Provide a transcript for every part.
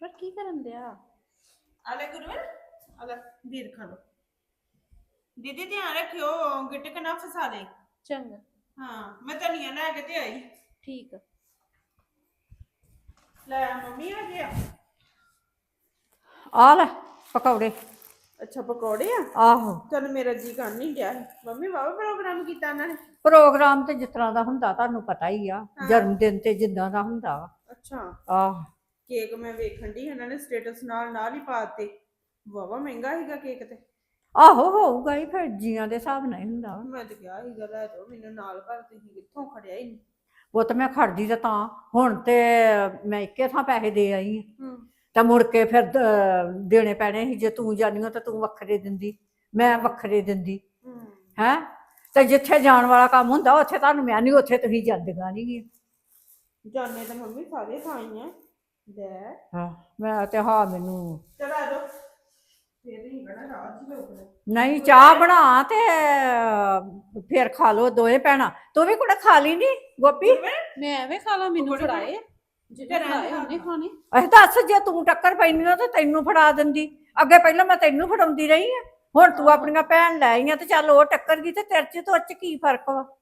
ਪਰ ਕੀ ਕਰਨ ਦਿਆ? ਆ ਲੈ ਗੁਰਵਰ ਆ ਲੈ ਵੀਰ ਖਾ ਲੋ ਦੀਦੀ ਧਿਆਨ ਰੱਖਿਓ ਗਿੱਟਕ ਨਾ ਫਸਾ ਦੇ। ਚੰਗਾ। ਹਾਂ ਮੈਂ ਧਨੀਆ ਲੈ ਕੇ ਤੇ ਆਈ। ਠੀਕ ਆ। ਲੈ ਮੰਮੀ ਆ ਗਿਆ ਆ? ਲੈ ਪਕੌੜੇ। ਅੱਛਾ ਪਕੌੜੇ ਆ? ਆਹੋ। ਚਲ ਮੇਰਾ ਜੀ ਕਰ ਨਹੀਂ ਗਿਆ। ਮੰਮੀ ਵਾਵਾ ਪ੍ਰੋਗਰਾਮ ਕੀਤਾ ਨੇ? ਪ੍ਰੋਗਰਾਮ ਤੇ ਜਿਸ ਤਰ੍ਹਾਂ ਦਾ ਹੁੰਦਾ ਤੁਹਾਨੂੰ ਪਤਾ ਹੀ ਆ। ਜਨਮ ਦਿਨ ਤੇ ਜਿੱਦਾਂ ਦਾ ਹੁੰਦਾ। ਵਾ ਅੱਛਾ। ਆਹ। ਕੇਕ ਮੈਂ ਵੇਖਣ ਦੀ ਉਹਨਾਂ ਨੇ ਸਟੇਟਸ ਨਾਲ ਨਾਲ ਹੀ ਪਾਤੇ ਵਾਵਾ ਮਹਿੰਗਾ ਸੀਗਾ ਕੇਕ ਤੇ। ਆਹੋ ਹੋਊਗਾ ਹੀ ਫਿਰ ਜੀਆਂ ਦੇ ਹਿਸਾਬ ਨਾਲ ਹੀ ਹੁੰਦਾ ਮੈਂ ਤੇ ਕਿਹਾ ਸੀਗਾ ਲੈ ਜਾਓ ਮੈਨੂੰ ਨਾਲ ਪਰ ਤੁਸੀਂ ਕਿੱਥੋਂ ਖੜਿਆ ਹੀ ਨਹੀਂ ਉਹ ਤਾਂ ਮੈਂ ਖੜਦੀ ਤਾਂ ਤਾਂ ਹੁਣ ਤੇ ਮੈਂ ਇੱਕੇ ਥਾਂ ਪੈਸੇ ਦੇ ਆਈ ਆਂ। ਹੂੰ। ਤਾਂ ਮੁੜ ਕੇ ਫਿਰ ਦ- ਦੇਣੇ ਪੈਣੇ ਸੀ ਜੇ ਤੂੰ ਜਾਨੀਓ ਤਾਂ ਤੂੰ ਵੱਖਰੇ ਦਿੰਦੀ ਮੈਂ ਵੱਖਰੇ ਦਿੰਦੀ। ਹੂੰ। ਹੈ? ਤੇ ਜਿੱਥੇ ਜਾਣ ਵਾਲਾ ਕੰਮ ਹੁੰਦਾ ਉੱਥੇ ਤੁਹਾਨੂੰ ਮੈਂ ਨਹੀਂ ਉੱਥੇ ਤੁਸੀਂ ਜਾਂਦੀਆਂ ਨਹੀਂ ਜਾਣੇ ਤਾਂ ਮੰਮੀ ਸਾਰੇ ਖਾਈਆਂ ਲੈ। ਹਾਂ ਮੈਂ ਤੇ ਹਾਂ ਮੈਨੂੰ। ਫੇਰ ਰਾਤ ਹੀ ਲੋਕ ਨੇ। ਨਹੀਂ ਚਾਹ ਬਣਾ ਤੇ ਫਿਰ ਖਾ ਲੋ ਦੋਏ ਭੈਣਾਂ। ਤੂੰ ਵੀ ਕੁੜੇ ਖਾ ਲਈ ਨਹੀਂ ਗੋਪੀ? ਮੈਂ ਐਵੇਂ ਖਾ ਲਾਂ ਮੈਨੂੰ ਫੜਾਏ। ਜਿਹੜੇ ਦੇ ਉਹਨੇ ਖਾਣੇ। ਅਸੀਂ ਦੱਸ ਜੇ ਤੂੰ ਟੱਕਰ ਪੈਣੀ ਨਾ ਤਾਂ ਤੈਨੂੰ ਫੜਾ ਦਿੰਦੀ। ਅੱਗੇ ਪਹਿਲਾਂ ਮੈਂ ਤੈਨੂੰ ਫੜਾਉਂਦੀ ਰਹੀ ਆ। ਹੁਣ ਤੂੰ ਆਪਣੀਆਂ ਭੈਣ ਲੈ ਆਈਆਂ ਤੇ ਚੱਲ ਉਹ ਟੱਕਰ ਗਈ ਤੇ ਤੇਰੇ ਚ ਤੋਂ ਚ ਕੀ ਫ਼ਰਕ ਵਾ?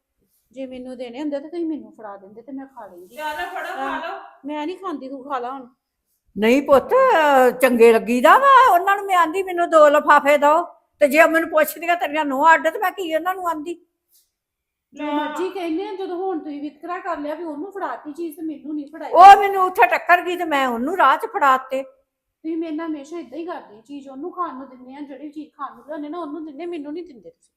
ਜੇ ਮੈਨੂੰ ਦੇਣੇ ਹੁੰਦੇ ਤਾਂ ਤੁਸੀਂ ਮੈਨੂੰ ਫੜਾ ਦਿੰਦੇ ਤੇ ਮੈਂ ਖਾ ਲੈਂਦੀ। ਚੱਲ ਫੜੋ ਖਾ ਲਓ। ਮੈਂ ਨਹੀਂ ਖਾਂਦੀ ਤੂੰ ਖਾ ਲਾ ਹੁਣ। ਨਹੀਂ ਪੁੱਤ ਚੰਗੇ ਲੱਗੀਦਾ ਵਾ ਉਹਨਾਂ ਨੂੰ ਮੈਂ ਆਂਦੀ ਮੈਨੂੰ ਦੋ ਲਫਾਫੇ ਦਿਓ। ਤੇ ਜੇ ਮੈਨੂੰ ਪੁੱਛਦੀਆਂ ਤੇਰੀਆਂ ਨੋ ਅੱਡ ਤੇ ਮੈਂ ਕੀ ਉਹਨਾਂ ਨੂੰ ਆਂਦੀ? ਜੋ ਮਰਜ਼ੀ ਕਹਿੰਦੇ ਆ ਜਦੋਂ ਹੁਣ ਤੁਸੀਂ ਵਿਤਕਰਾ ਕਰ ਲਿਆ ਵੀ ਉਹਨੂੰ ਫੜਾਤੀ ਚੀਜ਼ ਤੇ ਮੈਨੂੰ ਨਹੀਂ ਫੜਾਈ। ਉਹ ਮੈਨੂੰ ਉੱਥੇ ਟੱਕਰ ਗਈ ਤੇ ਮੈਂ ਉਹਨੂੰ ਰਾਹ ਚ ਫੜਾਤੇ। ਤੁਸੀਂ ਮੇਰੇ ਨਾਲ ਹਮੇਸ਼ਾ ਇਦਾਂ ਹੀ ਕਰਦੇ ਚੀਜ਼ ਉਹਨੂੰ ਖਾਣ ਨੂੰ ਦਿੰਦੇ ਆ ਜਿਹੜੀ ਚੀਜ਼ ਖਾਣ ਨੂੰ ਲਿਆਉਂਦੇ ਨਾ ਉਹਨੂੰ ਦਿੰਦੇ ਮੈਨੂੰ ਨਹੀਂ ਦਿੰਦੇ ਤੁਸੀਂ।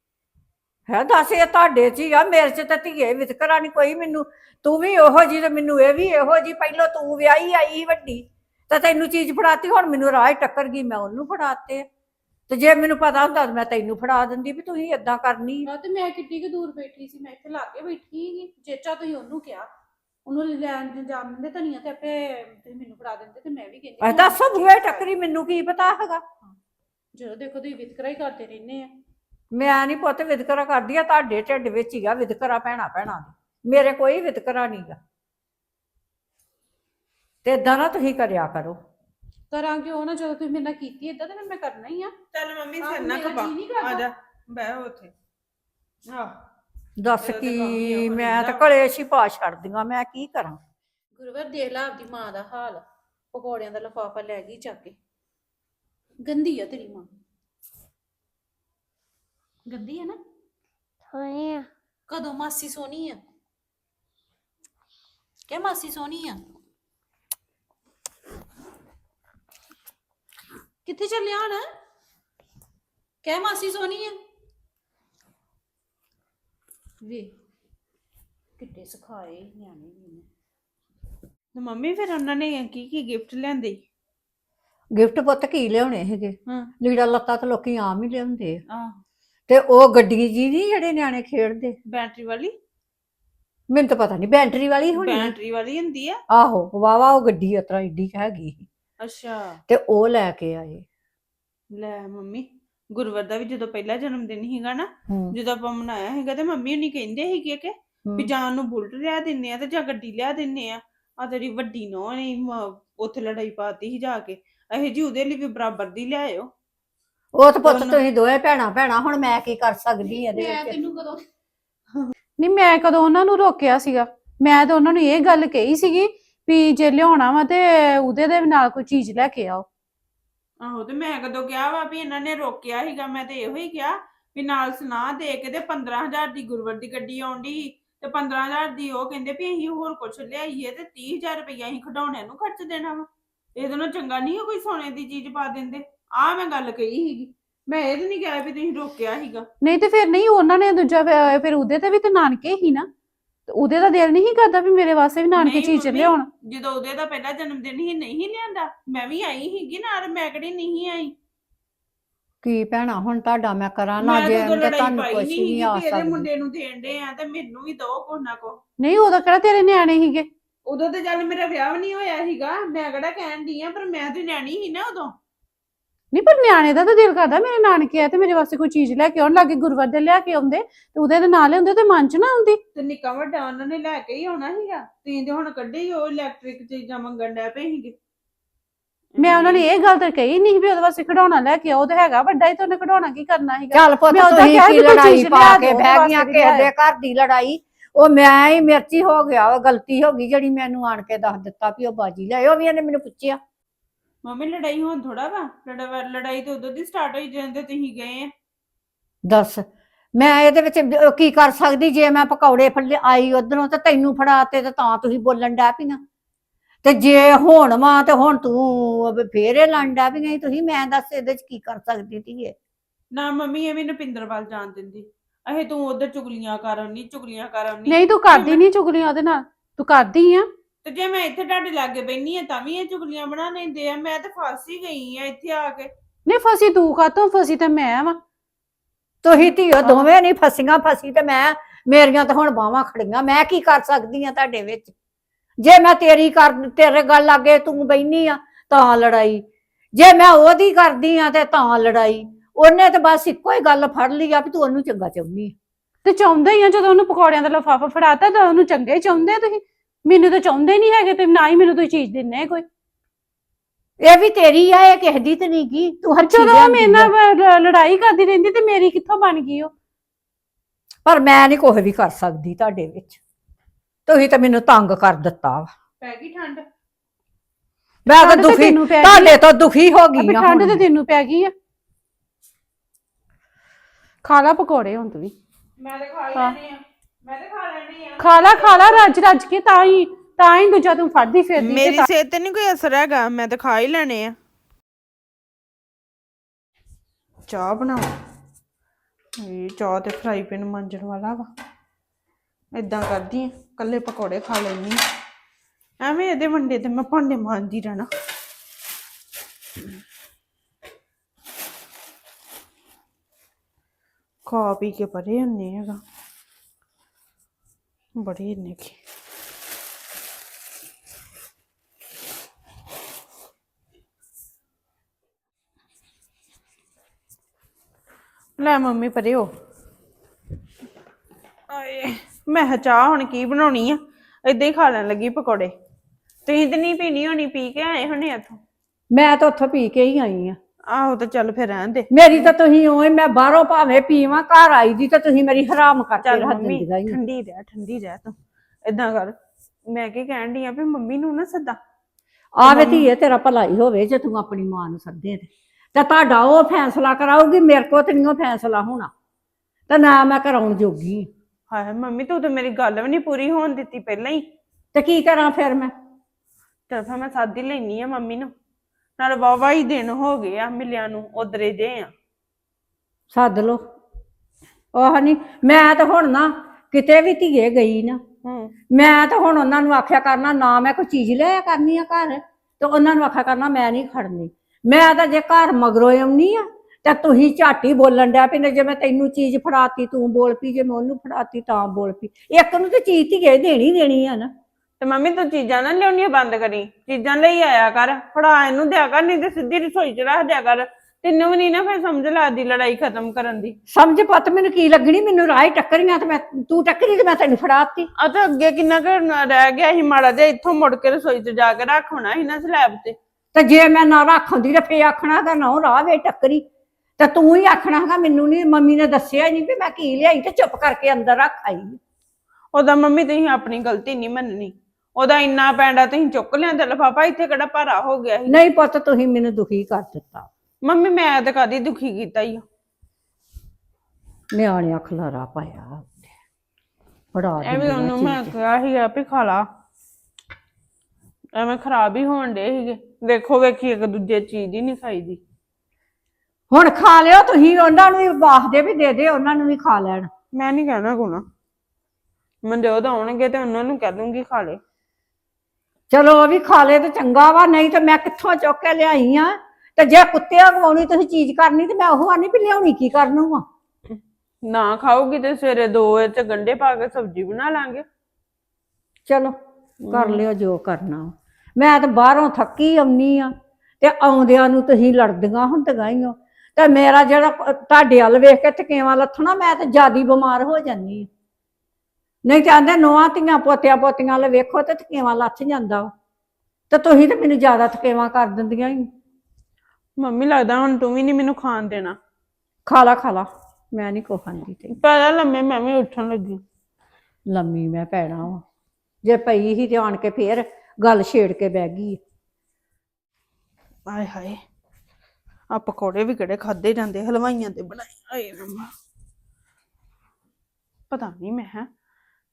ਹੈ ਦੱਸ ਇਹ ਤੁਹਾਡੇ ਚ ਹੀ ਆ ਮੇਰੇ ਚ ਤਾਂ ਧੀਏ ਵਿਤਕਰਾ ਨਹੀਂ ਕੋਈ ਮੈਨੂੰ। ਤੂੰ ਵੀ ਉਹੋ ਜੀ ਤੇ ਮੈਨੂੰ ਇਹ ਵੀ ਇਹੋ ਜੀ ਪਹਿਲਾਂ ਤੂੰ ਵਿਆਹੀ ਆਈ ਸੀ ਵੱਡੀ ਤਾਂ ਤੈਨੂੰ ਚੀਜ਼ ਫੜਾਤੀ ਹੁਣ ਮੈਨੂੰ ਰਾਹ ਟੱਕਰ ਗਈ ਮੈਂ ਉਹਨੂੰ ਫੜਾਤੇ ਤੇ ਜੇ ਮੈਨੂੰ ਪਤਾ ਹੁੰਦਾ ਤਾਂ ਮੈਂ ਤੈਨੂੰ ਫੜਾ ਦਿੰਦੀ ਵੀ ਤੁਸੀਂ ਇਦਾਂ ਕਰਨੀ। ਨਾ ਤੇ ਮੈਂ ਕਿੱਡੀ ਕੁ ਦੂਰ ਬੈਠੀ ਸੀ ਮੈਂ ਇੱਥੇ ਲਾਗੇ ਬੈਠੀ ਸੀਗੀ ਚੇਚਾ ਤੁਸੀਂ ਉਹਨੂੰ ਕਿਹਾ ਉਹਨੂੰ ਲੈਣ ਦੇ ਜਾਣ ਦਿੰਦੇ ਧਨੀਆ ਤੇ ਆਪੇ ਤੁਸੀਂ ਮੈਨੂੰ ਫੜਾ ਦਿੰਦੇ ਤੇ ਮੈਂ ਵੀ ਕਹਿੰਦੀ ਐ ਦੱਸ ਬੂਹੇ ਟੱਕਰੀ ਮੈਨੂੰ ਕੀ ਪਤਾ ਹੈਗਾ? ਜਦੋਂ ਦੇਖੋ ਤੁਸੀਂ ਵਿਤਕਰਾ ਹੀ ਕਰਦੇ ਰਹਿੰਦੇ ਆ। ਮੈਂ ਨਹੀਂ ਪੁੱਤ ਵਿਤਕਰਾ ਕਰਦੀ ਆ ਤੁਹਾਡੇ ਢਿੱਡ ਵਿੱਚ ਹੀਗਾ ਵਿਤਕਰਾ ਭੈਣਾ ਭੈਣਾ ਦੀ। ਮੇਰੇ ਕੋਈ ਵਿਤਕਰਾ ਨਹੀਂਗਾ ਤੇ ਏਦਾਂ ਨਾ ਤੁਸੀਂ ਕਰਿਆ ਕਰੋ। ਕਰਾਂਗੇ ਉਹ ਨਾ ਜਦੋਂ ਤੁਸੀਂ ਮੇਰੇ ਨਾਲ ਕੀਤੀ ਏਦਾਂ ਤੇ ਫਿਰ ਮੈਂ ਕਰਨਾ ਹੀ ਆ। ਚੱਲ ਮੰਮੀ ਆਹੋ, ਸਿਰ ਨਾ ਮੇਰਾ ਖਪਾ। ਜੀਅ ਨੀ ਕਰਦਾ। ਆ ਜਾ ਬਹਿ ਉੱਥੇ। ਆਹ। ਦੱਸ ਤੇਰਾ ਤੇ ਕੰਮ ਹੀ ਕੀ ਇਹੋ ਮੈਂ ਤਾਂ। ਕਲੇਸ਼ ਹੀ ਪਾ ਛੱਡਦੀਆਂ ਮੈਂ ਕੀ ਕਰਾਂ? ਗੁਰਵਰ ਦੇਖ ਲਾ ਆਪਦੀ ਮਾਂ ਦਾ ਹਾਲ। ਪਕੌੜਿਆਂ ਦਾ ਲਫਾਫਾ ਲੈ ਗਈ ਚੱਕ ਕੇ। ਗੰਦੀ ਆ ਤੇਰੀ ਮਾਂ। ਗੰਦੀ ਆ ਨਾ? ਹੋਏ ਆ। ਕਦੋਂ ਮਾਸੀ ਸੋਹਣੀ ਆ? ਕਿ ਮਾਸੀ ਸੋਹਣੀ ਆ? ਕਿੱਥੇ ਚੱਲਿਆ ਹੁਣ? ਕਹਿ ਮਾਸੀ ਸੋਹਣੀ ਆ? ਵੇ ਕਿੱਡੇ ਸਿਖਾਏ ਨਿਆਣੇ ਵੀ ਨੇ। ਤੇ ਮੰਮੀ ਫਿਰ ਉਹਨਾਂ ਨੇ ਕੀ ਕੀ ਗਿਫਟ ਲਿਆਂਦੇ? ਗਿਫਟ ਪੁੱਤ ਕੀ ਲਿਆਉਣੇ ਹੈਗੇ ਹਾਂ। ਲੀੜਾ ਲੱਤਾ ਤਾਂ ਲੋਕੀ ਆਮ ਹੀ ਲਿਆਉਂਦੇ ਆ। ਆਹ। ਤੇ ਉਹ ਗੱਡੀ ਜੀ ਨਹੀਂ ਜਿਹੜੇ ਨਿਆਣੇ ਖੇਡਦੇ? ਬੈਟਰੀ ਵਾਲੀ। ਮੈਨੂੰ ਤਾਂ ਪਤਾ ਨਹੀਂ ਬੈਟਰੀ ਵਾਲੀ ਹੋਣੀ ਆ। ਬੈਟਰੀ ਵਾਲੀ ਹੁੰਦੀ ਆ। ਆਹੋ ਵਾਵਾ ਉਹ ਗੱਡੀ ਤਰ੍ਹਾਂ ਏਡੀ ਕੁ ਹੈਗੀ ਸੀ। ਅੱਛਾ। ਤੇ ਉਹ ਲੈ ਕੇ ਆਏ। ਲੈ ਮੰਮੀ ਗੁਰਵਰ ਦਾ ਵੀ ਜਦੋਂ ਪਹਿਲਾ ਜਨਮ ਦਿਨ ਸੀਗਾ ਨਾ ਹੂੰ। ਜਦੋਂ ਆਪਾਂ ਮਨਾਇਆ ਸੀਗਾ ਤੇ ਮੰਮੀ ਉਹਨੀ ਕਹਿੰਦੇ ਸੀਗੇ ਕਿ ਵੀ ਜਾਂ ਨੂੰ ਬੁਲਟ ਲਿਆ ਦਿੰਨੇ ਆ ਤੇ ਜਾਂ ਗੱਡੀ ਲਿਆ ਦਿੰਨੇ ਆ। ਆ ਤੇਰੀ ਵੱਡੀ ਨੋ ਨੇ ਮ- ਉੱਥੇ ਲੜਾਈ ਪਾਤੀ ਸੀ ਜਾ ਕੇ। ਇਹ ਜੀ ਉਹਦੇ ਲਈ ਵੀ ਬਰਾਬਰ ਦੀ ਲਿਆਇਓ। ਉਹ ਤਾਂ ਪੁੱਤ। ਤੁਸੀਂ ਦੋਵੇਂ ਭੈਣਾਂ ਭੈਣਾਂ ਹੁਣ ਮੈਂ ਕੀ ਕਰ ਸਕਦੀ ਇਹਦੇ ਮੈਂ ਵਿੱਚ? ਤੈਨੂੰ ਕਦੋਂ ਨਹੀਂ ਮੈਂ ਕਦੋਂ ਉਹਨਾਂ ਨੂੰ ਰੋਕਿਆ ਸੀਗਾ? ਮੈਂ ਤਾਂ ਉਹਨਾਂ ਨੂੰ ਇਹ ਗੱਲ ਕਹੀ ਸੀਗੀ ਵੀ ਜੇ ਲਿਆਉਣਾ ਵਾ ਤੇ ਉਹਦੇ ਦੇ ਨਾਲ ਕੋਈ ਚੀਜ਼ ਲੈ ਕੇ ਆਓ। ਆਹੋ ਤੇ ਮੈਂ ਕਦੋਂ ਕਿਹਾ ਵਾ ਵੀ ਇਹਨਾਂ ਨੇ ਰੋਕਿਆ ਸੀਗਾ ਮੈਂ ਤੇ ਇਹੋ ਹੀ ਕਿਹਾ ਵੀ ਨਾਲ ਸੁਨਾ ਦੇ ਕੇ ਤੇ 15000 ਦੀ ਗੁਰਵਰ ਦੀ ਗੱਡੀ ਆਉਂਦੀ ਤੇ 15000 ਦੀ ਉਹ ਕਹਿੰਦੇ ਵੀ ਅਸੀਂ ਹੋਰ ਕੁਝ ਲਿਆਈਏ ਤੇ 30000 ਰੁਪਈਆ ਅਸੀਂ ਖਡਾਉਣਿਆਂ ਨੂੰ ਖਰਚ ਦੇਣਾ ਵਾ। ਇਹਦੇ ਨਾਲ ਚੰਗਾ ਨਹੀਂ ਕੋਈ ਸੋਨੇ ਦੀ ਚੀਜ਼ ਪਾ ਦਿੰਦੇ। ਆ ਮੈਂ ਗੱਲ ਕਹੀ ਸੀਗੀ। ਮੈਂ ਇਹ ਤਾਂ ਨਹੀਂ ਕਿਹਾ ਵੀ ਤੁਸੀਂ ਰੋਕਿਆ ਸੀਗਾ। ਨਹੀਂ ਤੇ ਫਿਰ ਨਹੀਂ ਉਹਨਾਂ ਨੇ ਦੂਜਾ ਫਿਰ- ਫਿਰ ਉਹਦੇ ਤੇ ਵੀ ਤੇ ਨਾਨਕੇ ਹੀ ਨਾ। ਤੇ ਉਹਦੇ ਦਾ ਦਿਲ ਨਹੀਂ ਕਰਦਾ ਵੀ ਮੇਰੇ ਵਾਸਤੇ ਵੀ ਨਾਨਕੇ ਨਹੀਂ ਚੀਜ਼ ਮੰਮੀ, ਲਿਆਉਣ। ਜਦੋਂ ਉਹਦੇ ਦਾ ਪਹਿਲਾ ਜਨਮ ਦਿਨ ਹੀ ਨਹੀਂ ਲਿਆਂਦਾ ਮੈਂ ਵੀ ਆਈ ਸੀਗੀ ਨਾਲ ਮੈਂ ਕਿਹੜੀ ਨਹੀਂ ਆਈ। ਕੀ ਭੈਣਾ ਹੁਣ ਤੁਹਾਡਾ ਮੈਂ ਕਰਾਂ ਨਾ ਮੈਂ ਜੇ ਤਾਂ ਉਦੋਂ ਤੇ ਲੜਾਈ ਤੁਹਾਨੂੰ ਪਾਈ ਕੁਛ ਨਹੀਂ ਨਹੀਂ ਆ ਸਕਦਾ। ਮੁੰਡੇ ਨੂੰ ਦੇਣ ਦੇ ਆ ਤੇ ਮੈਨੂੰ ਵੀ ਦੋ ਕੋ ਨਾ ਕੋ ਨਹੀਂ ਉਹਦਾ ਕਿਹੜਾ ਤੇਰੇ ਨਿਆਣੇ ਸੀਗੇ? ਉਦੋਂ ਤੇ ਚੱਲ ਮੇਰਾ ਵਿਆਹ ਵੀ ਨਹੀਂ ਹੋਇਆ ਸੀਗਾ ਮੈਂ ਕਿਹੜਾ ਕਹਿਣ ਦੀ ਆ ਪਰ ਮੈਂ ਤੇ ਨਿਆਣੀ ਸੀ ਨਾ ਉਦੋਂ। ਨਹੀਂ ਪਰ ਨਿਆਣੇ ਦਾ ਤਾਂ ਦਿਲ ਕਰਦਾ ਮੇਰੇ ਨਾਨਕੇ ਆ ਤੇ ਮੇਰੇ ਵਾਸਤੇ ਕੋਈ ਚੀਜ਼ ਲੈ ਕੇ ਆਉਣ ਲੱਗੇ ਗੁਰਵਰ ਦੇ ਲਿਆ ਕੇ ਆਉਂਦੇ ਤੇ ਉਹਦੇ ਦੇ ਨਾਲ ਹੁੰਦੇ ਤੇ ਮਨ ਚ ਨਾ ਆਉਂਦੀ। ਤੇ ਨਿੱਕਾ ਵੱਡਾ ਉਹਨਾਂ ਨੇ ਲੈ ਕੇ ਹੀ ਆਉਣਾ ਸੀਗਾ ਤੁਸੀਂ ਤੇ ਹੁਣ ਕੱਢੇ ਹੀ ਉਹ ਇਲੈਕਟ੍ਰਿਕ ਚੀਜ਼ਾਂ ਮੰਗਣ ਡੈ ਪਏ ਸੀਗੇ। ਮੈਂ ਉਹਨਾਂ ਨੇ ਇਹ ਗੱਲ ਤਾਂ ਕਹੀ ਨਹੀਂ ਵੀ ਉਹਦੇ ਵਾਸਤੇ ਖਿਡੌਣਾ ਲੈ ਕੇ ਆਓ ਤੇ ਹੈਗਾ ਵੱਡਾ ਹੀ ਤੇ ਉਹਨੇ ਖਿਡੌਣਾ ਕੀ ਕਰਨਾ ਸੀਗਾ। ਚੱਲ ਪੁੱਤ ਮੈਂ ਉਹਦਾ ਤੁਸੀਂ ਕਿਹਾ ਕੀ ਵੀ ਕੋਈ ਲੜਾਈ ਚੀਜ਼ ਪਾ ਲਿਆ ਕੇ ਦਿਓ, ਬਹਿ ਗਈਆਂ ਵਾਸਤੇ ਕਿਸੇ। ਦੇ ਘਰ ਦੀ ਲੜਾਈ ਉਹ ਮੈਂ ਹੀ ਮਿਰਚੀ ਹੋ ਗਿਆ ਉਹ ਗਲਤੀ ਹੋ ਗਈ ਜਿਹੜੀ ਮੈਨੂੰ ਆਣ ਕੇ ਦੱਸ ਦਿੱਤਾ ਵੀ ਉਹ ਬਾਜੀ ਲਿਆਇਓ ਵੀ ਇਹਨੇ ਮੈਨੂੰ ਪੁੱਛਿਆ। ਮੰਮੀ ਲੜਾਈ ਹੁਣ ਥੋੜਾ ਵਾ? ਲੜਾ- ਲੜਾਈ ਤੇ ਉਦੋਂ ਦੀ ਸਟਾਰਟ ਹੋਈ ਜਾਂਦੇ ਤੁਸੀਂ ਗਏ ਆ। ਦੱਸ ਮੈਂ ਇਹਦੇ ਵਿੱਚ ਬ- ਕੀ ਕਰ ਸਕਦੀ? ਜੇ ਮੈਂ ਪਕੌੜੇ ਫੜ ਆਈ ਉਧਰੋਂ ਤੇ ਤੈਨੂੰ ਫੜਾਤੇ ਤੇ ਤਾਂ ਤੁਸੀਂ ਬੋਲਣ ਡੈ ਪਈਆਂ ਤੇ ਜੇ ਹੁਣ ਵਾ ਤੇ ਹੁਣ ਤੂੰ ਫੇਰ ਲੰਨ ਡੈ ਪਈ ਤੁਸੀਂ ਮੈਂ ਦੱਸ ਇਹਦੇ ਚ ਕੀ ਕਰ ਸਕਦੀ ਧੀਏ? ਨਾ ਮੰਮੀ ਐਵੇਂ ਨਪਿੰਦਰ ਵੱਲ ਜਾਣ ਦਿੰਦੀ। ਅਹੇ ਤੂੰ ਉਧਰ ਚੁਗਲੀਆਂ ਕਰਨ ਨਹੀਂ ਚੁਗਲੀਆਂ ਕਰਨ ਨਹੀਂ ਤੂੰ ਕਰਦੀ ਨਹੀਂ ਚੁਗਲੀਆਂ ਉਹਦੇ ਨਾਲ। ਤੂੰ ਕਰਦੀ ਆ। ਤੇ ਜੇ ਮੈਂ ਇੱਥੇ ਤੁਹਾਡੇ ਲਾਗੇ ਬੈਣੀ ਆ ਤਾਂ ਵੀ ਇਹ ਚੁਗਲੀਆਂ ਬਣਾ ਲੈਂਦੇ ਆ। ਮੈਂ ਤਾਂ ਫਸ ਹੀ ਗਈ ਆ ਇੱਥੇ ਆ ਕੇ। ਨਹੀਂ ਫਸੀ ਤੂੰ ਕਾਤੋਂ ਫਸੀ ਤੇ ਮੈਂ ਵਾਂ? ਤੁਸੀਂ ਧੀਓ ਦੋਵੇਂ ਨਹੀਂ ਫਸੀਆਂ ਫਸੀ ਤੇ ਮੈਂ। ਮੇਰੀਆਂ ਤਾਂ ਹੁਣ ਬਾਹਾਂ ਖੜੀਆਂ। ਮੈਂ ਕੀ ਕਰ ਸਕਦੀ ਆ ਤੁਹਾਡੇ ਵਿੱਚ? ਜੇ ਮੈਂ ਤੇਰੀ ਕਰ ਤੇਰੇ ਗੱਲ ਲਾਗੇ ਤੂੰ ਬੈਣੀ ਆ ਤਾਂ ਲੜਾਈ। ਜੇ ਮੈਂ ਉਹਦੀ ਕਰਦੀ ਆ ਤੇ ਤਾਂ ਲੜਾਈ। ਉਹਨੇ ਤਾਂ ਬਸ ਇੱਕੋ ਹੀ ਗੱਲ ਫੜ ਲਈ ਆ ਵੀ ਤੂੰ ਉਹਨੂੰ ਚੰਗਾ ਚਾਹੁੰਦੀ ਆ। ਤੇ ਚਾਹੁੰਦੇ ਹੀ ਆ ਜਦੋਂ ਉਹਨੂੰ ਪਕੌੜਿਆਂ ਦਾ ਲਫਾਫਾ ਫੜਾਤਾ ਤਾਂ ਉਹਨੂੰ ਚੰਗੇ ਚਾਹੁੰਦੇ ਆ ਤੁਸੀਂ? ਮੈਨੂੰ ਤਾਂ ਚਾਹੁੰਦੇ ਨਹੀਂ ਹੈਗੇ ਤੇ ਨਾ ਹੀ ਮੈਨੂੰ ਤੁਸੀਂ ਚੀਜ਼ ਦਿੰਨੇ ਕੋਈ। ਇਹ ਵੀ ਤੇਰੀ ਆ ਇਹ ਕਿਸੇ ਦੀ ਤੇ ਨਹੀਂ ਕੀ ਤੂੰ ਹਰ ਚੀਜ਼ ਜਦੋਂ ਉਹ ਲਿਆਂਦੀ ਮੇਰੇ ਆ। ਨਾਲ ਲ- ਲੜਾਈ ਕਰਦੀ ਰਹਿੰਦੀ ਤੇ ਮੇਰੀ ਕਿੱਥੋਂ ਬਣ ਗਈ ਉਹ? ਪਰ ਮੈਂ ਨਹੀਂ ਕੁਝ ਵੀ ਕਰ ਸਕਦੀ ਤੁਹਾਡੇ ਵਿੱਚ। ਤੁਸੀਂ ਤਾਂ ਮੈਨੂੰ ਤੰਗ ਕਰ ਦਿੱਤਾ ਵਾ। ਪੈ ਗਈ ਠੰਡ? ਮੈਂ ਤਾਂ ਠੰਡ ਤੇ ਦੁਖੀ ਤੈਨੂੰ ਪੈ ਗਈ। ਤੁਹਾਡੇ ਤੋਂ ਦੁਖੀ ਹੋ ਗਈ ਆ ਠੰਡ ਹੁਣ। ਤੇ ਤੈਨੂੰ ਪੈ ਗਈ ਆ। ਖਾ ਲਾ ਪਕੌੜੇ ਹੁਣ ਤੂੰ ਵੀ। ਮੈਂ ਤਾਂ ਖਾ ਹੀ ਹਾਂ। ਲੈਣੇ ਆ। ਮੈਂ ਤਾਂ ਖਾ ਲੈਣੇ ਆ। ਖਾ ਲਾ ਖਾ ਲਾ ਰੱਜ ਰੱਜ ਕੇ ਤਾਂ ਹੀ ਤਾਂ ਹੀ ਦੂਜਾ ਤੂੰ ਫੜਦੀ ਫਿਰਦੀ ਤੇ ਮੇਰੀ ਸਿਹਤ ਤੇ ਨਹੀਂ ਕੋਈ ਅਸਰ ਹੈਗਾ ਮੈਂ ਤਾਂ ਖਾ ਹੀ ਲੈਣੇ ਆ। ਚਾਹ ਬਣਾਓ ਇਹ ਚਾਹ ਤੇ ਫਰਾਈ ਪੈਨ ਮਾਂਜਣ ਵਾਲਾ ਵਾ। ਇਦਾਂ ਕਰਦੀ ਆ ਕੱਲੇ ਪਕੌੜੇ ਖਾ ਲੈਣੀ ਐਵੇਂ ਇਹਦੇ ਵੰਡੇ ਤੇ ਮੈਂ ਭਾਂਡੇ ਮਾਂਜਦੀ ਰਹਿਣਾ। ਖਾ ਪੀ ਕੇ ਪਰੇ ਹੁੰਨੇ ਹੈਗਾ। ਬੜੇ ਨੇ ਕੀ ਲੈ ਮੰਮੀ ਪਰੇ ਹੋ। ਆਏ ਮੈਂ ਕਿਹਾ ਚਾਹ ਹੁਣ ਕੀ ਬਣਾਉਣੀ ਆ? ਏਦਾਂ ਹੀ ਖਾ ਲੈਣ ਲੱਗੀ ਪਕੌੜੇ। ਤੁਸੀਂ ਤੇ ਨਹੀਂ ਪੀਣੀ ਹੋਣੀ ਪੀ ਕੇ ਆਏ ਹੋਣੇ ਇੱਥੋਂ। ਮੈਂ ਤਾਂ ਉੱਥੋਂ ਪੀ ਕੇ ਹੀ ਆਈ ਆ। ਆਹੋ ਤਾਂ ਚੱਲ ਫਿਰ ਰਹਿਣ ਦੇ। ਮੇਰੀ ਤਾਂ ਤੁਸੀਂ ਓਏ ਮੈਂ ਬਾਹਰੋਂ ਭਾਵੇਂ ਪੀਵਾਂ ਘਰ ਆਈ ਦੀ ਤਾਂ ਤੁਸੀਂ ਮੇਰੀ ਹਰਾਮ ਕਰਕੇ ਚੱਲ ਰੱਖ ਮੰਮੀ ਦਿੰਦੀਆਂ ਹੀ ਠੰਡੀ ਰਹਿ ਠੰਡੀ ਰਹਿ ਤੂੰ। ਏਦਾਂ ਕਰ ਮੈਂ ਕੀ ਕਹਿਣ ਡਈ ਆ ਵੀ ਮੰਮੀ ਨੂੰ ਨਾ ਸੱਦਾ। ਆਵੇ ਧੀਏ ਤੇਰਾ ਭਲਾਈ ਹੋਵੇ ਜੇ ਤੂੰ ਆਪਣੀ ਮਾਂ ਨੂੰ ਸੱਦੇ ਤੇ। ਤੇ ਤੁਹਾਡਾ ਉਹ ਫੈਸਲਾ ਕਰਾਊਗੀ ਮੇਰੇ ਕੋ ਤੇ ਨਹੀਂ ਉਹ ਫੈਸਲਾ ਹੋਣਾ। ਤੇ ਨਾ ਮੈਂ ਕਰਾਉਣ ਜੋਗੀ ਹਾਏ ਮੰਮੀ ਤੂੰ ਤਾਂ ਮੇਰੀ ਗੱਲ ਵੀ ਨਹੀਂ ਪੂਰੀ ਹੋਣ ਦਿੱਤੀ ਪਹਿਲਾਂ ਹੀ। ਤੇ ਕੀ ਕਰਾਂ ਫਿਰ ਮੈਂ? ਚੱਲ ਫਿਰ ਮੈਂ ਸਾਦੀ ਲੈਣੀ ਆ ਮੰਮੀ ਨੂੰ। ਨਾਲ ਵਾਵਾ ਹੀ ਦਿਨ ਹੋ ਗਏ ਆ ਮਿਲਿਆਂ ਨੂੰ ਉਧਰੇ ਦੇ ਆ। ਸੱਦ ਲੋ ਉਹ ਨਹੀਂ ਮੈਂ ਤਾਂ ਹੁਣ ਨਾ ਕਿਤੇ ਵੀ ਧੀਏ ਗਈ ਨਾ ਹੂੰ। ਮੈਂ ਤਾਂ ਹੁਣ ਉਹਨਾਂ ਨੂੰ ਆਖਿਆ ਕਰਨਾ ਨਾ ਮੈਂ ਕੋਈ ਚੀਜ਼ ਲਿਆ ਕਰਨੀ ਆ ਘਰ ਤੇ ਉਹਨਾਂ ਨੂੰ ਆਖਿਆ ਕਰਨਾ ਮੈਂ ਨਹੀਂ ਖੜਨੀ। ਮੈਂ ਤਾਂ ਜੇ ਘਰ ਮਗਰੋਂ ਆਉਣੀ ਆ ਤੇ ਤੁਸੀਂ ਝਾਟੀ ਬੋਲਣ ਡਿਆ ਪਈ ਨੇ ਜੇ ਮੈਂ ਤੈਨੂੰ ਚੀਜ਼ ਫੜਾਤੀ ਤੂੰ ਬੋਲ ਪਈ ਜੇ ਮੈਂ ਉਹਨੂੰ ਫੜਾਤੀ ਤਾਂ ਬੋਲ ਪਈ। ਇੱਕ ਨੂੰ ਤੇ ਚੀਜ਼ ਧੀਏ ਦੇਣੀ ਦੇਣੀ ਆ ਨਾ। ਤੇ ਮੰਮੀ ਤੂੰ ਚੀਜ਼ਾਂ ਨਾ ਲਿਆਉਣੀਆਂ ਬੰਦ ਕਰੀ। ਚੀਜ਼ਾਂ ਲਈ ਆਇਆ ਕਰ ਫੜਾ ਇਹਨੂੰ ਦਿਆ ਕਰ ਨਹੀਂ ਤੇ ਸਿੱਧੀ ਰਸੋਈ 'ਚ ਰੱਖ ਦਿਆ ਕਰ। ਤੈਨੂੰ ਵੀ ਨਹੀਂ ਨਾ ਫਿਰ ਸਮਝ ਲੱਗਦੀ ਲੜਾਈ ਖਤਮ ਕਰਨ ਦੀ। ਸਮਝ ਪਤ ਮੈਨੂੰ ਕੀ ਲੱਗਣੀ? ਮੈਨੂੰ ਰਾਹ ਹੀ ਟੱਕਰੀਆਂ ਤੇ ਮੈਂ ਤੂੰ ਟੱਕਰੀ ਤੇ ਮੈਂ ਤੈਨੂੰ ਫੜਾਤੀ। ਆ ਤਾਂ ਅੱਗੇ ਕਿੰਨਾ ਕੁ ਨਾ ਰਹਿ ਗਿਆ ਸੀ ਮਾੜਾ ਜਿਹਾ ਇੱਥੋਂ ਮੁੜ ਕੇ ਰਸੋਈ 'ਚ ਜਾ ਕੇ ਰੱਖਣਾ ਸੀ ਨਾ ਸਲੈਬ ਤੇ। ਤੇ ਜੇ ਮੈਂ ਨਾ ਰੱਖਾਂਦੀ ਤੇ ਫੇ ਆਖਣਾ ਕਿ ਨਾ ਰਾਹ ਵੇ ਟੱਕਰੀ। ਤੇ ਤੂੰ ਹੀ ਆਖਣਾ ਹੈਗਾ ਮੈਨੂੰ ਨਹੀਂ ਮੰਮੀ ਨੇ ਦੱਸਿਆ ਨਹੀਂ ਵੀ ਮੈਂ ਕੀ ਲਿਆਈ ਤੇ ਚੁੱਪ ਕਰਕੇ ਅੰਦਰ ਰੱਖ ਆਈ। ਉਹਦਾ ਮੰਮੀ ਤੁਸੀਂ ਆਪਣੀ ਗਲਤੀ ਨਹੀਂ ਮੰਨਣੀ। ਉਹਦਾ ਇੰਨਾ ਪੈਂਡਾ ਤੁਸੀਂ ਚੁੱਕ ਲਿਆਂਦਾ ਲਫਾਫਾ ਇੱਥੇ ਕਿਹੜਾ ਭਾਰਾ ਹੋ ਗਿਆ ਸੀ? ਨਹੀਂ ਪੁੱਤ ਤੁਸੀਂ ਮੈਨੂੰ ਦੁਖੀ ਕਰ ਦਿੱਤਾ। ਮੰਮੀ ਮੈਂ ਤਾਂ ਕਦੀ ਦੁਖੀ ਕੀਤਾ ਹੀ ਨਿਆਣਿਆ ਖਲਾਰਾ ਪਾਇਆ ਬੜਾ ਐਵੇਂ ਉਹਨੂੰ ਮੈਂ ਕਿਹਾ ਸੀਗਾ ਵੀ ਖਾ ਲਾ। ਐਵੇਂ ਖਰਾਬ ਹੀ ਹੋਣ ਡੇ ਸੀਗੇ। ਵੇਖੋ ਵੇਖੀ ਇੱਕ ਦੂਜੇ ਚੀਜ਼ ਹੀ ਨਹੀਂ ਖਾਈਦੀ। ਹੁਣ ਖਾ ਲਿਓ ਤੁਸੀਂ ਉਹਨਾਂ ਨੂੰ ਵੀ ਬਾਖਦੇ ਵੀ ਦੇ ਦੇ ਉਹਨਾਂ ਨੂੰ ਵੀ ਖਾ ਲੈਣ। ਮੈਂ ਨਹੀਂ ਕਹਿਣਾ ਕੋਣਾ ਮਨਜੋਤ ਆਉਣਗੇ ਤੇ ਉਹਨਾਂ ਨੂੰ ਕਹਿ ਦੂੰਗੀ ਖਾ ਲੈ। ਚਲੋ ਉਹ ਵੀ ਖਾ ਲੇ ਤੇ ਚੰਗਾ ਵਾ ਨਹੀਂ ਤੇ ਮੈਂ ਕਿੱਥੋਂ ਚੁੱਕ ਕੇ ਲਿਆਈ ਆ? ਤੇ ਜੇ ਕੁੱਤਿਆਂ ਖਵਾਉਣੀ ਤੁਸੀਂ ਚੀਜ਼ ਕਰਨੀ ਤੇ ਮੈਂ ਉਹ ਆਨੀ ਵੀ ਲਿਆਉਣੀ ਕੀ ਕਰਨੂ ਆ? ਨਾ ਖਾਓਗੀ ਤੇ ਸਵੇਰੇ ਦੋ ਚ ਗੰਡੇ ਪਾ ਕੇ ਸਬਜ਼ੀ ਬਣਾ ਲਾਂਗੇ। ਚਲੋ ਕਰ ਲਿਓ ਜੋ ਕਰਨਾ ਵਾ। ਮੈਂ ਤਾਂ ਬਾਹਰੋਂ ਥੱਕੀ ਆਉਣੀ ਆ ਤੇ ਆਉਂਦਿਆਂ ਨੂੰ ਤੁਸੀਂ ਲੜਦੀਆਂ ਹੁੰਦੀਆਂ ਹੀ ਹੋ ਤੇ ਮੇਰਾ ਜਿਹੜਾ ਪ- ਤੁਹਾਡੇ ਵੱਲ ਵੇਖ ਕੇ ਥਕੇਵਾ ਲੱਥਣਾ ਮੈਂ ਤਾਂ ਜਿਆਦੀ ਬਿਮਾਰ ਹੋ ਜਾਂਦੀ ਆ। ਨਹੀਂ ਚਾਹੁੰਦੇ ਨੋਆਂ ਧੀਆਂ ਪੋਤਿਆਂ ਪੋਤੀਆਂ ਵੱਲ ਵੇਖੋ ਤੇ ਥਕੇਵਾ ਲੱਥ ਜਾਂਦਾ ਵਾ। ਤੇ ਤੁਸੀਂ ਤੇ ਮੈਨੂੰ ਜ਼ਿਆਦਾ ਥਕੇਵਾਂ ਕਰ ਦਿੰਦੀਆਂ ਹੀ ਮੰਮੀ ਲੱਗਦਾ ਹੁਣ ਤੂੰ ਵੀ ਨਹੀਂ ਮੈਨੂੰ ਖਾਣ ਦੇਣਾ। ਖਾ ਲਾ ਖਾ ਲਾ। ਮੈਂ ਨਹੀਂ ਕੋ ਖਾਂਦੀ ਤੇ। ਪਹਿਲਾਂ ਲੰਮੇ ਮੈਂ ਵੀ ਉੱਠਣ ਲੱਗੀ। ਲੰਮੀ ਮੈਂ ਪੈਣਾ ਵਾ। ਜੇ ਪਈ ਹੀ ਤੇ ਆਣ ਕੇ ਫੇਰ ਗੱਲ ਛੇੜ ਕੇ ਬਹਿ ਗਈ। ਆਏ ਹਾਏ ਆ ਪਕੌੜੇ ਵੀ ਕਿਹੜੇ ਖਾਦੇ ਜਾਂਦੇ ਹਲਵਾਈਆਂ ਦੇ ਬਣਾਏ। ਆਏ ਮੰਮਾ ਪਤਾ ਨਹੀਂ ਮੈਂ ਹਾਂ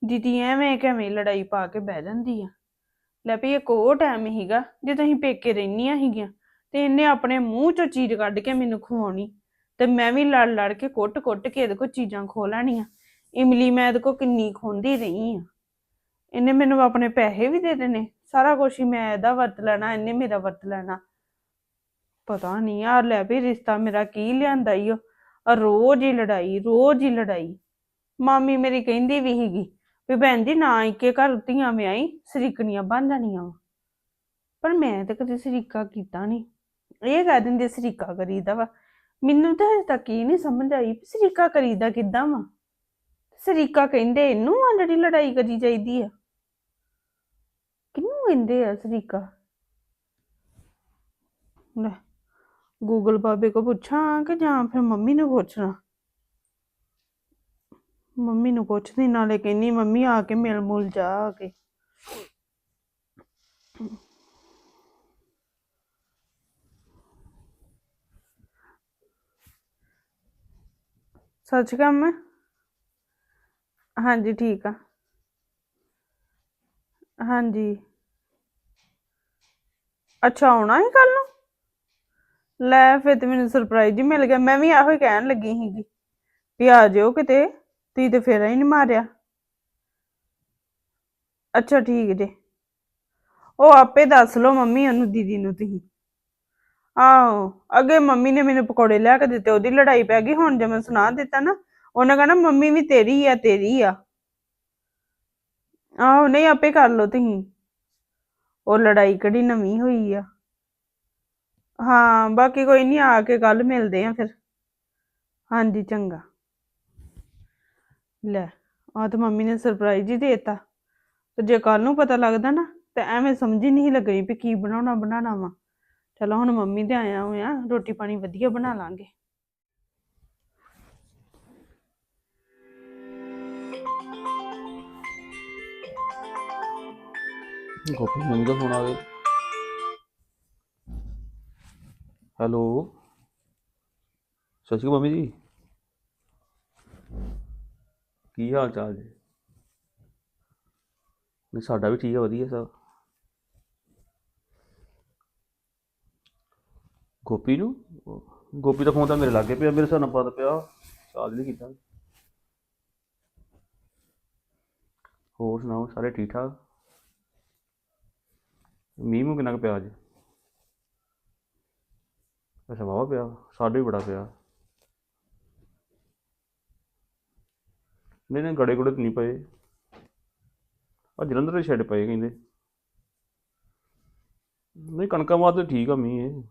ਦੀਦੀ ਐਵੇਂ ਕਿਵੇਂ ਲੜਾਈ ਪਾ ਕੇ ਬਹਿ ਜਾਂਦੀ ਆ ਲੈ ਵੀ ਇੱਕ ਉਹ ਟਾਈਮ ਹੀਗਾ ਜੇ ਤੁਸੀਂ ਪੇਕੇ ਰਹਿੰਦੀਆਂ ਸੀਗੀਆਂ, ਤੇ ਇਹਨੇ ਆਪਣੇ ਮੂੰਹ ਚੋਂ ਚੀਜ਼ ਕੱਢ ਕੇ ਮੈਨੂੰ ਖਵਾਉਣੀ, ਤੇ ਮੈਂ ਵੀ ਲੜ ਲੜ ਕੇ ਕੁੱਟ-ਕੁੱਟ ਕੇ ਇਹਦੇ ਕੋਲ ਚੀਜ਼ਾਂ ਖੋ ਲੈਣੀਆਂ। ਇਮਲੀ ਮੈਂ ਇਹਦੇ ਕੋਲ ਕਿੰਨੀ ਖੋਂਦੀ ਰਹੀ ਆ। ਇਹਨੇ ਮੈਨੂੰ ਆਪਣੇ ਪੈਸੇ ਵੀ ਦੇ ਦੇਣੇ, ਸਾਰਾ ਕੁਝ ਹੀ ਮੈਂ ਇਹਦਾ ਵਰਤ ਲੈਣਾ, ਇਹਨੇ ਮੇਰਾ ਵਰਤ ਲੈਣਾ। ਪਤਾ ਨਹੀਂ ਯਾਰ, ਲੈ ਵੀ ਰਿਸ਼ਤਾ ਮੇਰਾ ਕੀ ਲਿਆਂਦਾ ਈ ਓ। ਆ ਰੋਜ਼ ਹੀ ਲੜਾਈ, ਰੋਜ਼ ਹੀ ਲੜਾਈ। ਮਾਮੀ ਮੇਰੀ ਕਹਿੰਦੀ ਵੀ ਸੀਗੀ ਵੀ ਭੈਣ ਜੀ ਨਾ ਇੱਕੇ ਘਰ ਧੀਆਂ ਵਿਆਹੀ, ਸਰੀਕਣੀਆਂ ਬਣ ਜਾਣੀਆਂ ਵਾ। ਪਰ ਮੈਂ ਤਾਂ ਕਦੇ ਸਰੀਕਾ ਕੀਤਾ ਨਹੀਂ ਇਹ ਕਹਿ ਦਿੰਦੇ ਸਰੀਕਾ ਕਰੀਦਾ ਵਾ। ਮੈਨੂੰ ਤਾਂ ਹਜੇ ਤੱਕ ਇਹ ਨਹੀਂ ਸਮਝ ਆਈ ਵੀ ਸਰੀਕਾ ਕਰੀਦਾ ਕਿੱਦਾਂ ਵਾ। ਸਰੀਕਾ ਕਹਿੰਦੇ ਇਹਨੂੰ ਆ ਜਿਹੜੀ ਲੜਾਈ ਕਰੀ ਚਾਹੀਦੀ ਆ। ਕਿਹਨੂੰ ਕਹਿੰਦੇ ਆ ਸਰੀਕਾ? ਲੈ ਗੂਗਲ ਬਾਬੇ ਕੋ ਪੁੱਛਾਂ ਕਿ ਜਾਂ ਫਿਰ ਮੰਮੀ ਨੂੰ ਪੁੱਛਣਾ? ਮੰਮੀ ਨੂੰ ਪੁੱਛਦੀ, ਨਾਲੇ ਕਹਿੰਨੀ ਮੰਮੀ, ਆ ਕੇ ਮਿਲ ਮੁਲ ਜਾ ਆ ਕੇ। ਸੱਚ ਕੰਮ ਹੈ ਹਾਂਜੀ, ਠੀਕ ਆ। ਹਾਂਜੀ। ਅੱਛਾ, ਆਉਣਾ ਹੈ ਕੱਲ ਨੂੰ? ਲੈ, ਫਿਰ ਤੇ ਮੈਨੂੰ ਸਰਪ੍ਰਾਈਜ਼ ਹੀ ਮਿਲ ਗਿਆ। ਮੈਂ ਵੀ ਇਹੋ ਹੀ ਕਹਿਣ ਲੱਗੀ ਸੀਗੀ ਵੀ ਆ ਜਿਓ ਕਿਤੇ। ਤੁਸੀਂ ਤੇ ਫੇਰਾ ਹੀ ਨਹੀਂ ਮਾਰਿਆ? ਅੱਛਾ, ਠੀਕ ਜੇ। ਉਹ ਆਪੇ ਦੱਸ ਲਓ ਮੰਮੀ ਉਹਨੂੰ, ਦੀਦੀ ਨੂੰ ਤੁਸੀਂ। ਆਹੋ, ਅੱਗੇ ਮੰਮੀ ਨੇ ਮੈਨੂੰ ਪਕੌੜੇ ਲਿਆ ਕੇ ਦਿੱਤੇ, ਉਹਦੀ ਲੜਾਈ ਪੈ ਗਈ। ਹੁਣ ਜੇ ਮੈਂ ਸੁਣਾ ਦਿੱਤਾ ਨਾ, ਉਹਨੇ ਕਹਣਾ, ਮੰਮੀ ਵੀ ਤੇਰੀ ਆ ਤੇਰੀ ਆ। ਆਹੋ, ਨਹੀਂ, ਆਪੇ ਕਰ ਲਓ ਤੁਸੀਂ। ਉਹ ਲੜਾਈ ਕਿਹੜੀ ਨਵੀਂ ਹੋਈ ਆ। ਹਾਂ, ਬਾਕੀ ਕੋਈ ਨਹੀਂ ਆ ਕੇ ਕੱਲ ਮਿਲਦੇ ਆ ਫਿਰ। ਹਾਂਜੀ, ਚੰਗਾ। ਲੈ ਆ ਤਾਂ ਮੰਮੀ ਨੇ ਸਰਪ੍ਰਾਈਜ਼ ਹੀ ਦੇਤਾ। ਤੇ ਜੇ ਕੱਲ ਨੂੰ ਪਤਾ ਲੱਗਦਾ ਨਾ, ਤੇ ਐਵੇਂ ਸਮਝ ਹੀ ਨਹੀਂ ਲੱਗਣੀ ਵੀ ਕੀ ਬਣਾਉਣਾ ਬਣਾਉਣਾ ਵਾ। ਚਲੋ ਹੁਣ ਮੰਮੀ ਦੇ ਆਇਆ ਹੋਇਆ ਰੋਟੀ ਪਾਣੀ ਵਧੀਆ ਬਣਾ ਲਾਂਗੇ। ਗੋਪੀ ਮੰਮੀ ਦਾ ਫੋਨ ਆ ਹੈਲੋ ਸਤਿ ਸ਼੍ਰੀ ਅਕਾਲ ਮੰਮੀ ਜੀ। ਕੀ ਹਾਲ ਚਾਲ ਜੀ? ਨਹੀਂ, ਸਾਡਾ ਵੀ ਠੀਕ ਹੈ ਵਧੀਆ ਸਭ। ਗੋਪੀ ਨੂੰ? ਗੋਪੀ ਦਾ ਫੋਨ ਤਾਂ ਮੇਰੇ ਲਾਗੇ ਪਿਆ, ਮੇਰੇ ਸਾਨੂੰ ਪਤਾ ਪਿਆ, ਚਾਰਜ ਨਹੀਂ ਕੀਤਾ। ਹੋਰ ਸੁਣਾਓ, ਸਾਰੇ ਠੀਕ ਠਾਕ? ਮੀਂਹ ਮੂੰਹ ਕਿੰਨਾ ਕੁ ਪਿਆ ਅੱਜ? ਅੱਛਾ, ਵਾਹਵਾ ਪਿਆ, ਸਾਡੇ ਵੀ ਬੜਾ ਪਿਆ। ਨਹੀਂ ਨਹੀਂ, ਗੜੇ ਗੁੜੇ ਤਾਂ ਨਹੀਂ ਪਏ। ਆ ਜਲੰਧਰ ਦੇ ਛੱਡ ਪਏ ਕਹਿੰਦੇ। ਨਹੀਂ, ਕਣਕਾਂ ਵਾਸਤੇ ਠੀਕ ਆ ਮੀਂਹ ਇਹ।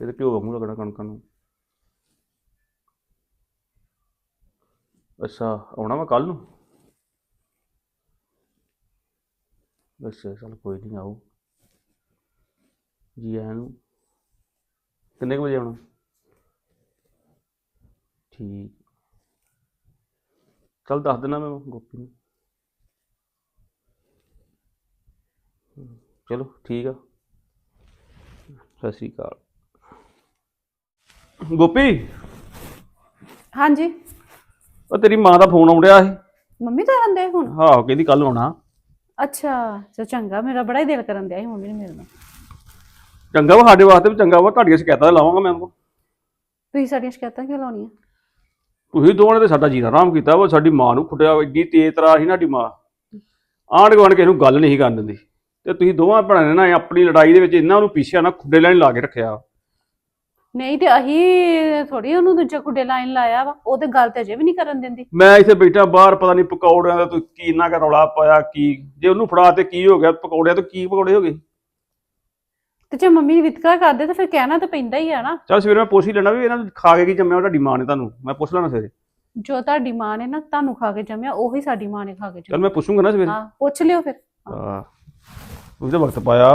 ਇਹਦੇ ਘਿਓ ਵਾਂਗੂ ਲੱਗਣਾ ਕਣਕਾਂ ਨੂੰ। ਅੱਛਾ, ਆਉਣਾ ਵਾ ਕੱਲ ਨੂੰ? ਅੱਛਾ, ਚਲ ਕੋਈ ਨਹੀਂ, ਆਓ। ਜੀ ਆਇਆਂ ਨੂੰ। ਕਿੰਨੇ ਕੁ ਵਜੇ ਆਉਣਾ? ਠੀਕ। ਚਲ ਦੱਸ ਦੇਣਾ ਮੈਂ ਗੋਪੀ ਨੂੰ। ਚਲੋ ਠੀਕ ਆ। ਸਤਿ ਸ਼੍ਰੀ ਅਕਾਲ। ਗੋਪੀ? ਹਾਂਜੀ। ਉਹ ਤੇਰੀ ਮਾਂ ਦਾ ਫੋਨ ਆਉਣ ਡਿਆ ਸੀ। ਮੰਮੀ ਤਾਂ ਆਂਦੇ ਹੁਣ? ਹਾਂ ਕਹਿੰਦੀ ਕੱਲ ਆਉਣਾ। ਅੱਛਾ ਚਲੋ ਚੰਗਾ। ਮੇਰਾ ਬੜਾ ਹੀ ਦਿਲ ਕਰਨ ਦਿਆ ਸੀ ਮੰਮੀ ਨੇ ਮੇਰੇ ਨਾਲ ਚੰਗਾ ਵਾ ਸਾਡੇ ਵਾਸਤੇ ਵੀ ਚੰਗਾ ਵਾ। ਤੁਹਾਡੀਆਂ ਸ਼ਿਕਾਇਤਾਂ ਲਾਵਾਂਗਾ ਮੈਂ ਤੁਸੀਂ ਸਾਡੀਆਂ ਸ਼ਿਕਾਇਤਾਂ ਕਿਉਂ ਲਾਉਣੀਆਂ? ਤੁਸੀਂ ਦੋਵਾਂ ਨੇ ਤੇ ਸਾਡਾ ਜੀਣਾ ਆਰਾਮ ਕੀਤਾ ਵਾ ਸਾਡੀ ਮਾਂ ਨੂੰ ਖੁੱਟਿਆ ਵਾ, ਏਡੀ ਤੇਜ਼ ਤਰਾ ਸੀ ਸਾਡੀ ਮਾਂ। ਆਂਢ ਗੁਆਂਢ ਕਿਸੇ ਨੂੰ ਗੱਲ ਨਹੀਂ ਕਰਨ ਦਿੰਦੀ। ਤੇ ਤੁਸੀਂ ਦੋਵਾਂ ਭੈਣਾਂ ਨੇ ਨਾ ਆਪਣੀ ਲੜਾਈ ਦੇ ਵਿੱਚ ਇਹਨਾਂ ਨੂੰ ਪਿੱਛੇ ਨਾ ਖੁੱਡੇ ਲੈਣ ਲਾ ਕੇ ਰੱਖਿਆ। ਨਹੀਂ ਤੇ ਅਹੀਂ ਥੋੜੀ ਉਹਨੂੰ ਦੂਜਾ ਕੁੱਡੇ ਲਾਈਨ ਲਾਇਆ ਵਾ ਉਹ ਤੇ ਗੱਲ ਤੇ ਅਜੇ ਵੀ ਨਹੀਂ ਕਰਨ ਦਿੰਦੀ। ਮੈਂ ਇੱਥੇ ਬੈਠਾ ਬਾਹਰ ਪਤਾ ਨਹੀਂ ਪਕੌੜਿਆਂ ਦਾ ਤੂੰ ਕੀ ਇੰਨਾ ਕੁ ਰੌਲਾ ਪਾਇਆ ਕੀ ਜੇ ਉਹਨੂੰ ਫੜਾ ਤੇ ਕੀ ਹੋ ਗਿਆ ਪਕੌੜਿਆਂ ਤੋਂ ਕੀ ਪਕੌੜੇ ਹੋ ਗਏ? ਤੇ ਜੇ ਮੰਮੀ ਵਿਤਕਰਾ ਕਰਦੇ ਤਾਂ ਫਿਰ ਕਹਿਣਾ ਤਾਂ ਪੈਂਦਾ ਹੀ ਆ ਨਾ। ਚਲ ਸਵੇਰੇ ਮੈਂ ਪੁੱਛ ਹੀ ਲੈਣਾ ਵੀ ਇਹਨਾਂ ਨੂੰ ਖਾ ਕੇ ਕੀ ਜੰਮਿਆ ਤੁਹਾਡੀ ਮਾਂ ਨੇ ਤੁਹਾਨੂੰ। ਮੈਂ ਪੁੱਛ ਲੈਣਾ ਸਵੇਰੇ। ਜੋ ਤੁਹਾਡੀ ਮਾਂ ਨੇ ਨਾ ਤੁਹਾਨੂੰ ਖਾ ਕੇ ਜੰਮਿਆ ਉਹੀ ਸਾਡੀ ਮਾਂ ਨੇ ਖਾ ਕੇ ਜੰਮਿਆ ਚਲ ਮੈਂ ਪੁੱਛੂਗਾ ਨਾ ਸਵੇਰੇ। ਹਾਂ ਪੁੱਛ ਲਿਓ ਫਿਰ। ਹਾਂ। ਉਹਦੇ ਵਕਤ ਪਾਇਆ।